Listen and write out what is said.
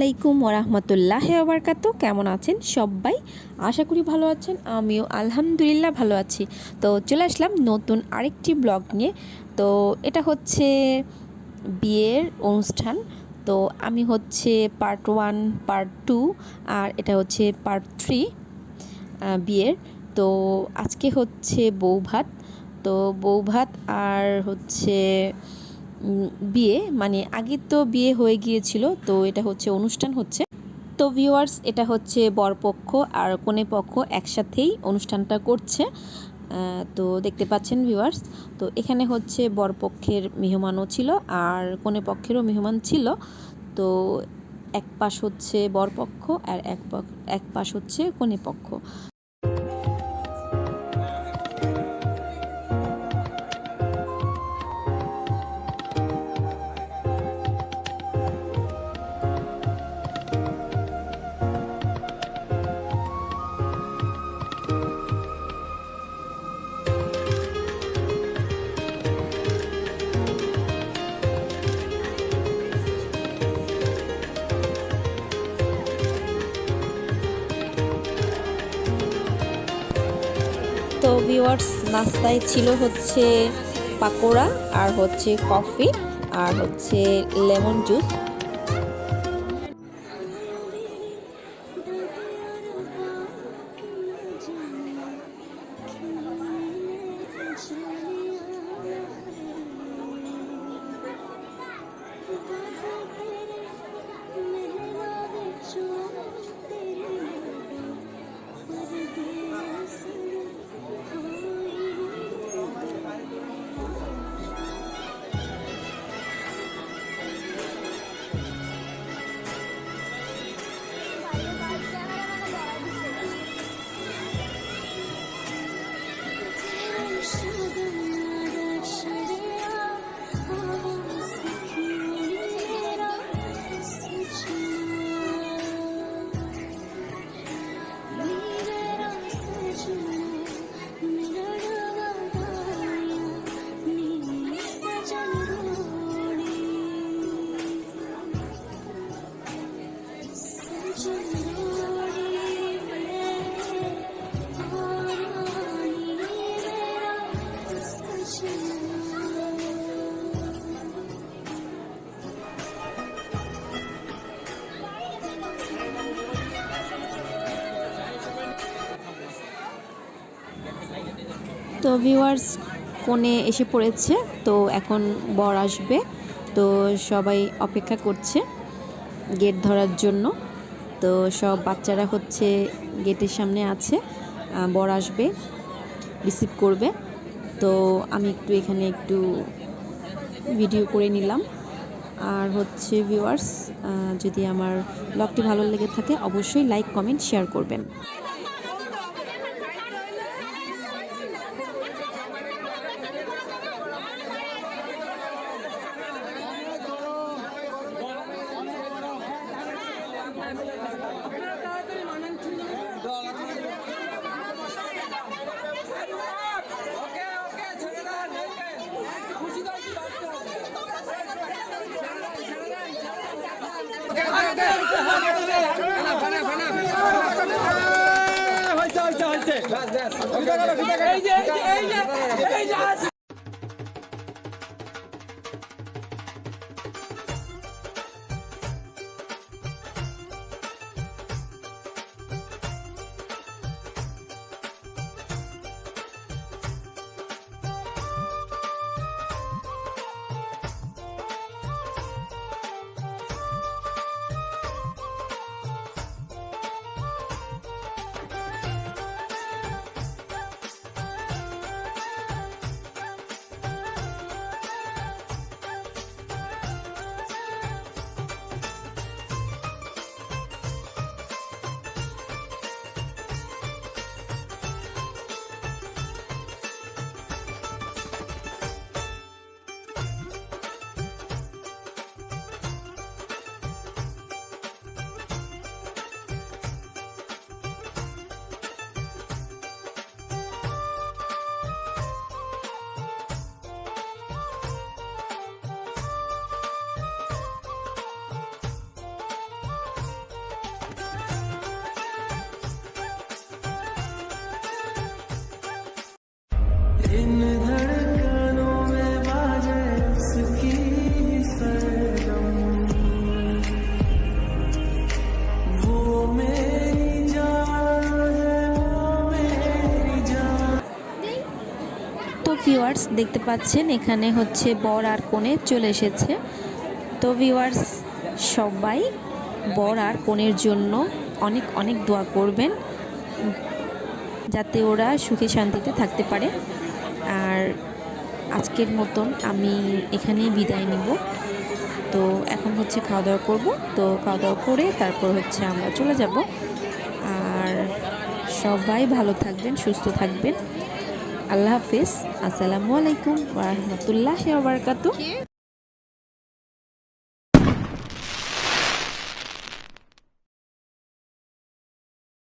আলাইকুম ওরহমতুল্লাহ ওবরকাত। কেমন আছেন সবাই? আশা করি ভালো আছেন, আমিও আলহামদুলিল্লাহ ভালো আছি। তো চলে আসলাম নতুন আরেকটি ব্লগ নিয়ে। তো এটা হচ্ছে বিয়ের অনুষ্ঠান। তো আমি হচ্ছে পার্ট ওয়ান পার্ট টু আর এটা হচ্ছে পার্ট থ্রি বিয়ের। তো আজকে হচ্ছে বৌভাত। তো বৌভাত আর হচ্ছে বিয়ে মানে আগে তো বিয়ে হয়ে গিয়েছিল, তো এটা হচ্ছে অনুষ্ঠান হচ্ছে। তো ভিউয়ার্স এটা হচ্ছে বরপক্ষ আর কনে পক্ষ একসাথেই অনুষ্ঠানটা করছে। তো দেখতে পাচ্ছেন ভিউয়ার্স তো এখানে হচ্ছে বরপক্ষের মেহমানও ছিল আর কনে পক্ষেরও মেহমান ছিল। তো এক পাশ হচ্ছে বরপক্ষ আর এক এক পাশ হচ্ছে কনে পক্ষ। তো ভিউয়ার্স নাস্তায় ছিল হচ্ছে পাকোড়া আর হচ্ছে কফি আর হচ্ছে লেমন জুস। তো ভিউয়ার্স কোণে এসে পড়েছে, তো এখন বর আসবে, তো সবাই অপেক্ষা করছে গেট ধরার জন্য। তো সব বাচ্চারা হচ্ছে গেটের সামনে আছে বর আসবে রিসিভ করবে। তো আমি একটু এখানে একটু ভিডিও করে নিলাম। আর হচ্ছে ভিউয়ার্স যদি আমার ব্লগটি ভালো লেগে থাকে, অবশ্যই লাইক কমেন্ট শেয়ার করবেন। এই যে এই যে এই যে ভিউয়ার্স দেখতে পাচ্ছেন, এখানে হচ্ছে বর আর কনে চলে এসেছে। তো ভিউয়ার্স সবাই বর আর কনের জন্য অনেক অনেক দোয়া করবেন। যাতে ওরা সুখে শান্তিতে থাকতে পারে। আর আজকের মতন আমি এখানেই বিদায় নিব। তো এখন হচ্ছে খাওয়া দাওয়া করব। তো খাওয়া দাওয়া করে তারপর হচ্ছে আমরা চলে যাব। আর সবাই ভালো থাকবেন, সুস্থ থাকবেন। আল্লাহ হাফিজ। আসসালামু আলাইকুম ওরহমতুল্লাহ বারকাতু